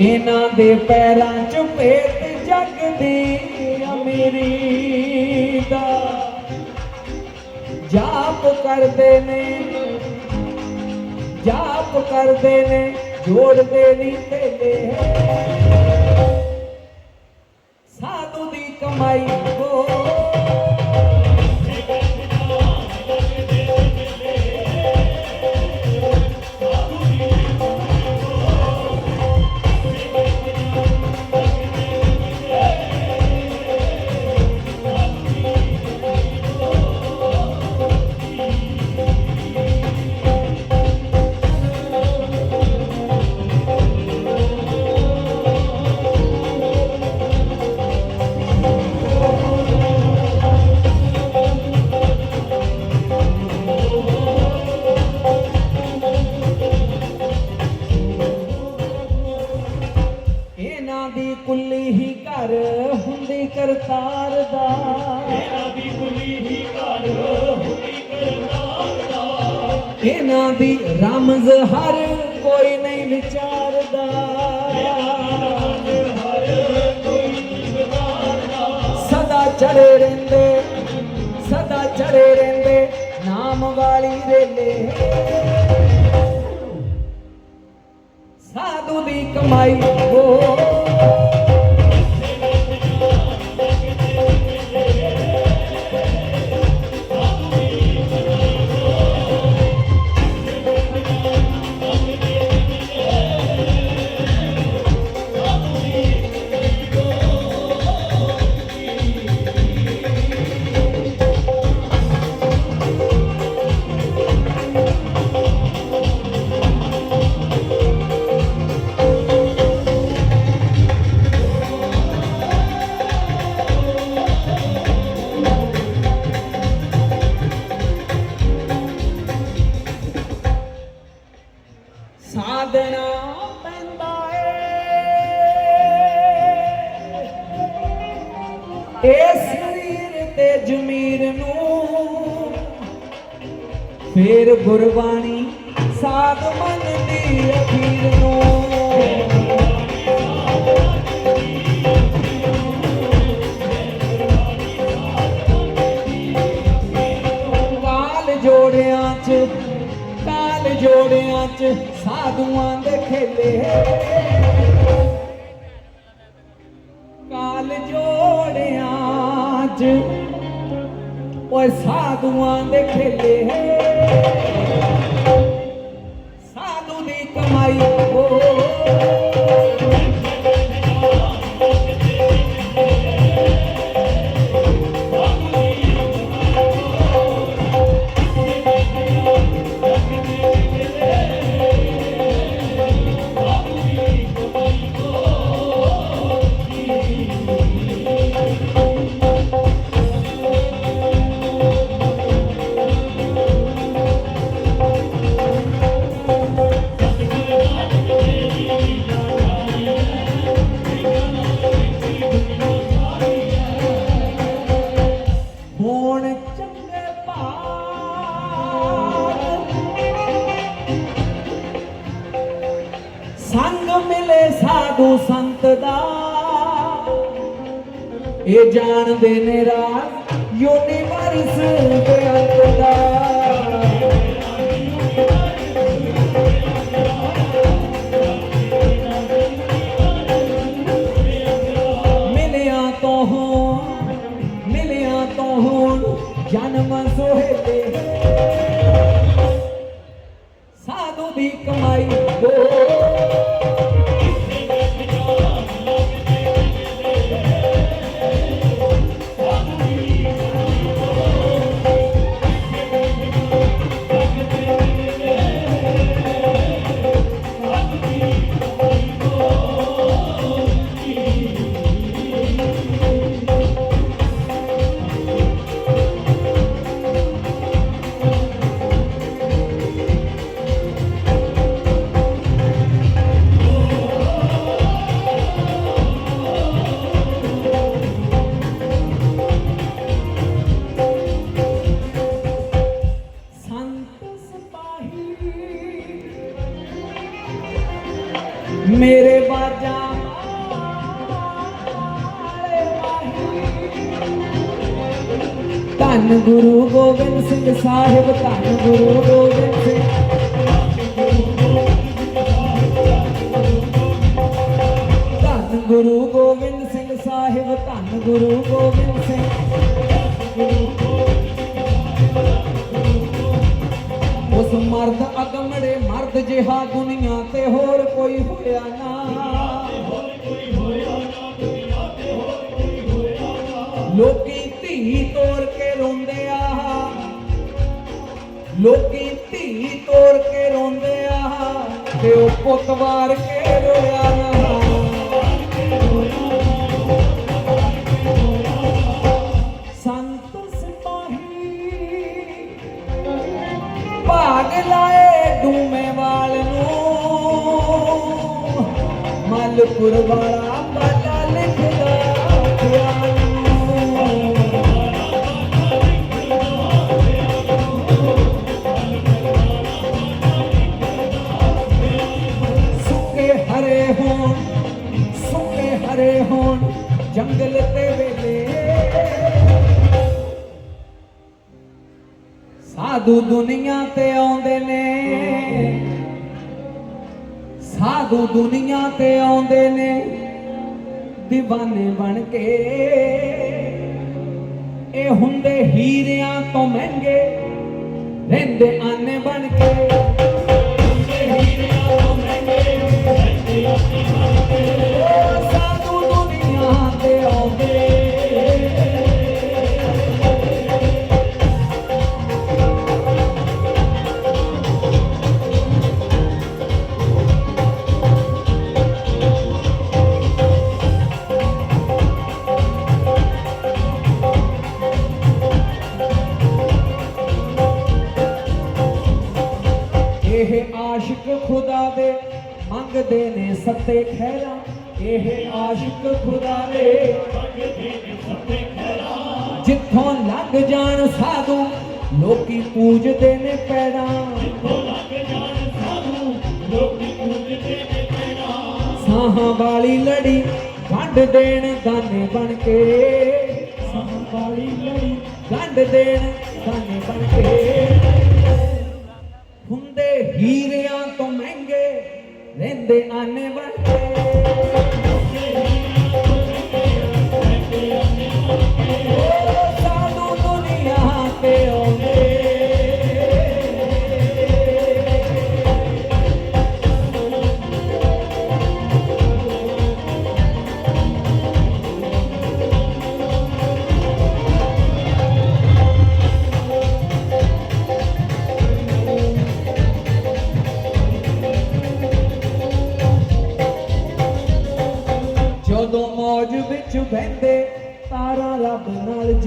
ਇਹਨਾਂ ਦੇ ਪੈਰਾਂ 'ਚ ਭੇਤ ਜਗ ਅਮੀਰੀ ਦਾ। ਜਾਪ ਕਰਦੇ ਨੇ, ਜਾਪ ਕਰਦੇ ਨੇ, ਜੋੜਦੇ ਨਹੀਂ ਤੇਲੇ ਸਾਧੂ ਦੀ ਕਮਾਈ ਹੋ ਘਰ ਹੁੰਦੀ ਕਰਤਾਰ ਦਾ। ਇਹਨਾਂ ਦੀ ਕੁਲੀ ਹੀ ਘਰ ਹੁਣੀ ਕਰਤਾਰ ਦਾ। ਇਹਨਾਂ ਦੀ ਰਮਜ਼ ਹਰ ਕੋਈ ਨਹੀਂ ਵਿਚਾਰਦਾ ਹਰ ਕੋਈ ਨਹੀਂ ਵਿਚਾਰਦਾ। ਸਦਾ ਚੜੇ ਰਹਿੰਦੇ ਸਦਾ ਚੜੇ ਰਹਿੰਦੇ ਨਾਮ ਵਾਲੀ ਰੇਲੇ। ਸਾਧੂ ਦੀ ਕਮਾਈ ਹੋ। ਦੀ ਇਹ ਜਾਣਦੇ ਨੇ ਰਾਜ ਯੂਨੀਵਰਸ ਦੇ ਅੰਤ ਦਾ ਮੇਰੇ ਬਾਜਾ ਧੰਨ ਗੁਰੂ ਗੋਬਿੰਦ ਸਿੰਘ ਸਾਹਿਬ, ਧੰਨ ਗੁਰੂ ਗੋਬਿੰਦ ਸਿੰਘ। ਧੰਨ ਗੁਰੂ ਗੋਬਿੰਦ ਸਿੰਘ ਸਾਹਿਬ, ਧੰਨ ਗੁਰੂ ਗੋਬਿੰਦ ਸਿੰਘ। ਉਸ ਮਰਦ ਅਗਮੜੇ ਮਰਦ ਜਿਹਾ ਦੁਨੀਆ ਤੇ ਹੋਇਆ ਨਾ ਲੋਕੀ ਧੀ ਤੋੜ ਕੇ ਰੋਂਦੇ ਆ। ਲੋਕੀ ਧੀ ਤੋੜ ਕੇ ਰੋਂਦੇ ਆ। ਤੇ ਉਹ ਪੁੱਤ ਵਾਰ ਕੇ ਰੋਇਆ ਨਾ। ਮਲਪੁਰ ਵਾਲਾ ਬਾਲਾ ਲਿਖਦਾ ਸੁੱਕੇ ਹਰੇ ਹੋਣ, ਸੁੱਕੇ ਹਰੇ ਹੋਣ, ਜੰਗਲ ਤੇ ਵੇਲੇ। ਸਾਧੂ ਦੁਨੀਆ ਤੇ ਆਉਂਦੇ ਨੇ। ਸਾਧੂ ਦੁਨੀਆ ਤੇ ਆਉਂਦੇ ਨੇ دیਵਾਨੇ ਬਣ ਕੇ। ਇਹ ਹੁੰਦੇ ਹੀਰਿਆਂ ਤੋਂ ਮਹਿੰਗੇ, ਰਹਿੰਦੇ ਆਨੇ ਬਣ ਕੇ। ਉਹ ਸਾਧੂ ਸੱਤੇ ਖੈਰਾ ਇਹ ਆਸ਼ਿਕ ਖੁਦਾ ਦੇ। ਜਿੱਥੋਂ ਲੱਗ ਜਾਣ ਸਾਧੂ, ਲੋਕੀ ਪੂਜਦੇ ਨੇ ਪੈੜਾਂ। ਸਾਹਾਂ ਵਾਲੀ ਲੜੀ ਗੰਢ ਦੇਣ ਦਾਨੇ ਬਣ ਕੇ। ਸਾਹਾਂ ਵਾਲੀ ਲੜੀ ਗੰਢ ਦੇਣ ਦਾਨੇ ਬਣ ਕੇ। ਰਹਿੰਦੇ ਆਨੇ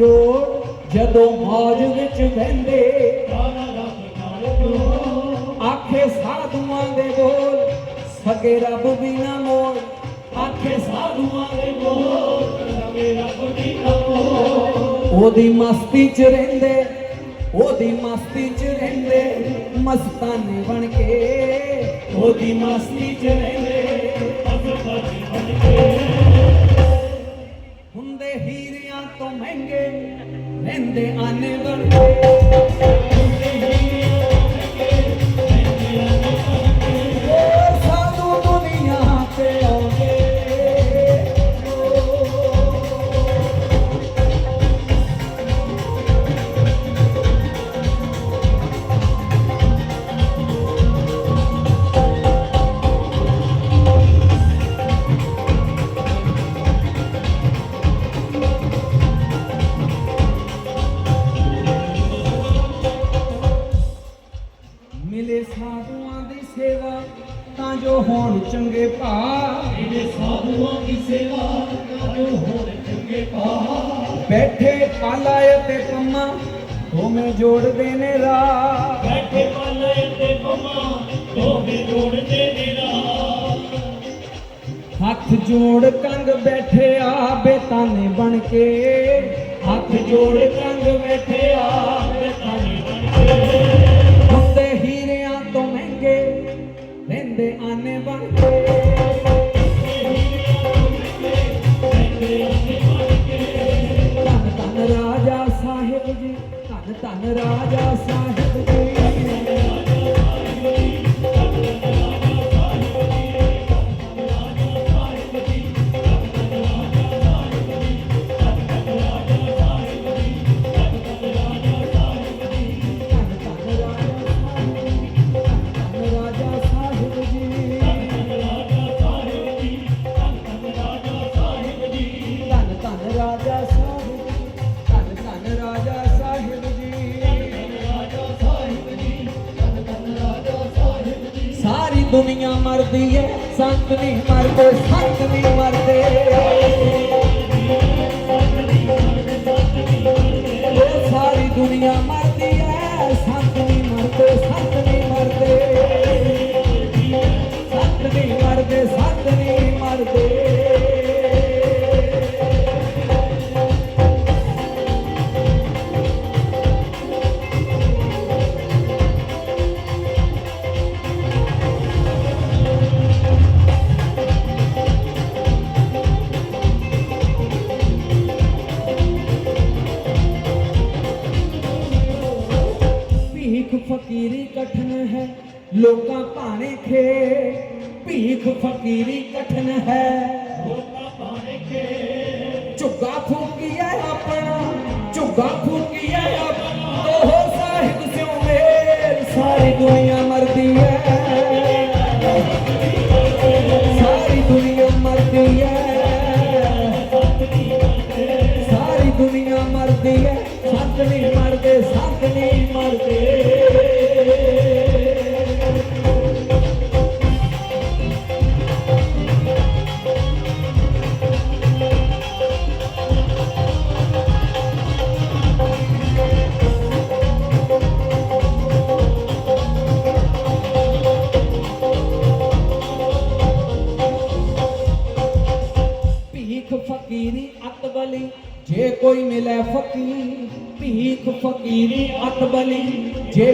ਜੋੜ ਜਦੋਂ ਮੌਜ ਵਿੱਚ ਬਹਿੰਦੇ ਆਖੇ ਸਾਧੂਆਂ ਦੇ ਬੋਲ ਸਕੇ ਰੱਬ ਵੀ ਨਾ ਮੋੜ ਆਖੇ ਸਾਧੂਆਂ ਦੇ ਬੋਲ ਉਹਦੀ ਮਸਤੀ ਚ ਰਹਿੰਦੇ, ਉਹਦੀ ਮਸਤੀ ਚ ਰਹਿੰਦੇ, ਮਸਤਾਨੇ ਬਣ ਕੇ। ਉਹਦੀ ਮਸਤੀ ਚ ਰਹਿੰਦੇ ਹੁੰਦੇ ਹੀਰਿਆਂ ਤੋਂ ਮਹਿੰਗੇ ਰਹਿੰਦੇ ਆਨੇ ਹੋਣ ਚੰਗੇ ਭਾ ਇਹਦੇ ਸਾਧੂਆਂ ਦੀ ਸੇਵਾ ਜੋ ਹੋਣ ਚੰਗੇ ਪਾ ਬੈਠੇ ਪਾਲਾ ਤੇ ਪੰਮਾ ਦੋਵੇਂ ਜੋੜਦੇ ਨੇ ਰਾਹ ਬੈਠੇ ਪਾਲੇ ਤੇ ਪਮਾ ਦੋਵੇਂ ਜੋੜਦੇ ਨੇ ਰਾਹ ਹੱਥ ਜੋੜ ਕੰਗ ਬੈਠੇ ਆ ਬੇਤਾਨੇ ਬਣ ਕੇ। ਹੱਥ ਜੋੜ ਕੰਗ ਬੈਠੇ ਆ ਧੰਨ ਧੰਨ ਰਾਜਾ ਸਾਹਿਬ ਜੀ ਧੰਨ ਧੰਨ ਰਾਜਾ ਸਾਹਿਬ। ਸੰਤ ਨਹੀਂ ਮਰਦੇ ਸੰਤ ਨਹੀਂ ਮਰਦੇ। ਉਹ ਸਾਰੀ ਦੁਨੀਆ ਮਰਦੀ ਏ ਸੰਤ ਨਹੀਂ ਮਰਦੇ ਸੰਤ ਨਹੀਂ ਮਰਦੇ। ਸੰਤ ਨਹੀਂ ਮਰਦੇ ਸੰਤ ਨਹੀਂ ਮਰਦੇ। ਭੀਖ ਫਕੀਰੀ ਕਠਨ ਹੈ। ਝੁੱਗਾ ਫੂਕੀਐ ਆਪਣਾ, ਝੁੱਗਾ ਫੂਕੀਐ ਆਪਣਾ। ਉਹ ਸਾਹਿਬ ਸਿਉ ਮੇਰ ਸਾਰੀ ਦੁਨੀਆ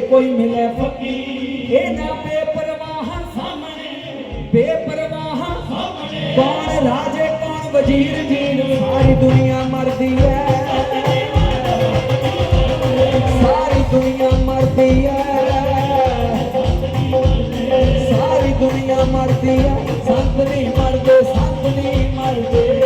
ਕੋਈ ਮਿਲੇ ਫਕੀਰ ਇਹ ਨਾ ਬੇਪਰਵਾਹ ਸਾਹਮਣੇ ਬੇਪਰਵਾਹ ਸਾਹਮਣੇ। ਕੌਣ ਰਾਜੇ, ਕੌਣ ਵਜ਼ੀਰ ਜੀਰ ਸਾਰੀ ਦੁਨੀਆ ਮਰਦੀ ਹੈ ਸਾਰੀ ਦੁਨੀਆ ਮਰਦੀ ਹੈ ਸਾਰੀ ਦੁਨੀਆ ਮਰਦੀ ਹੈ ਸੰਤ ਨਹੀਂ ਮਰਦੇ, ਸੰਤ ਨਹੀਂ ਮਰਦੇ।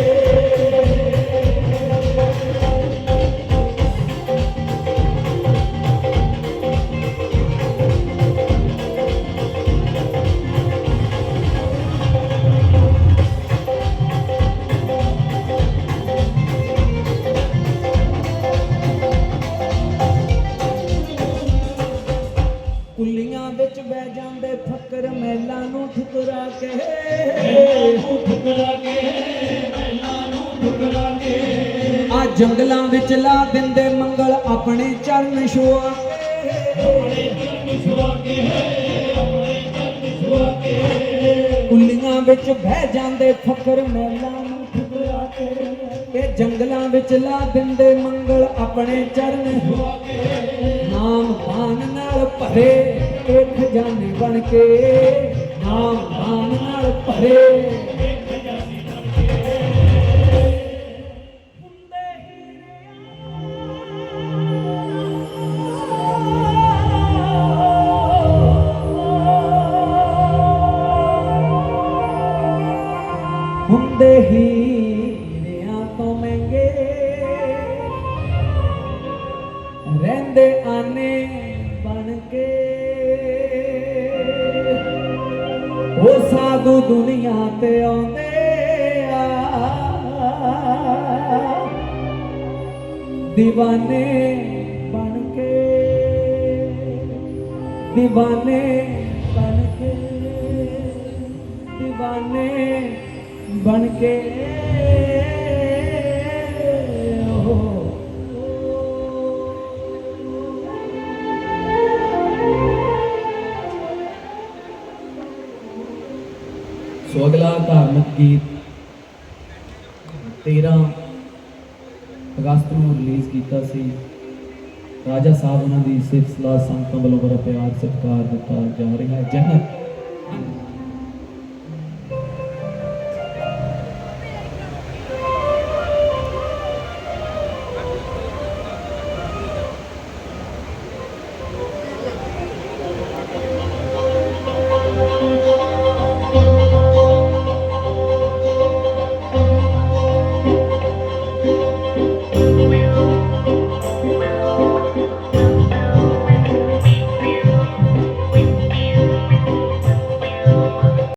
ਜੰਗਲਾਂ ਦਿੰਦੇ ਮੰਗਲ ਆਪਣੇ ਚਰਨ ਛੁਆ। ਕੁੱਲੀਆਂ ਵਿੱਚ ਬਹਿ ਜਾਂਦੇ ਫੱਕਰ ਮਹਿਲਾਂ ਨੂੰ ਠੁਕਰਾ ਕੇ। ਇਹ ਜੰਗਲਾਂ ਵਿੱਚ ਲਾ ਦਿੰਦੇ ਮੰਗਲ ਆਪਣੇ ਚਰਨ। ਛੁਆ ਨਾਮ ਦਾਨ ਨਾਲ ਭਰੇ ਇੱਕ ਜਾਨੀ ਬਣ ਕੇ। ਨਾਮ ਦਾਨ ਨਾਲ ਭਰੇ ಮುಂದೆ ಹೀರೆ ಆತೊಮೆಂಗೆ ರೆಂದೆ ಆನೆ ಬಣಕೆ ਉਹ ਸਾਧੂ ਦੁਨੀਆ ਤੇ ਆਉਂਦੇ ਆ دیਵਾਨੇ ਬਣ ਕੇ دیਵਾਨੇ ਬਣ ਕੇ دیਵਾਨੇ ਬਣ ਕੇ ਸੋ ਅਗਲਾ ਧਾਰਮਿਕ ਗੀਤ 13 ਅਗਸਤ ਨੂੰ ਰਿਲੀਜ਼ ਕੀਤਾ ਸੀ। ਰਾਜਾ ਸਾਹਿਬ ਉਹਨਾਂ ਦੀ ਸਿਫਤ ਸਲਾਹ ਸੰਗਤਾਂ ਵੱਲੋਂ ਬੜਾ ਪਿਆਰ ਸਤਿਕਾਰ ਦਿੱਤਾ ਜਾ ਰਿਹਾ ਹੈ। ਜੰਨਤ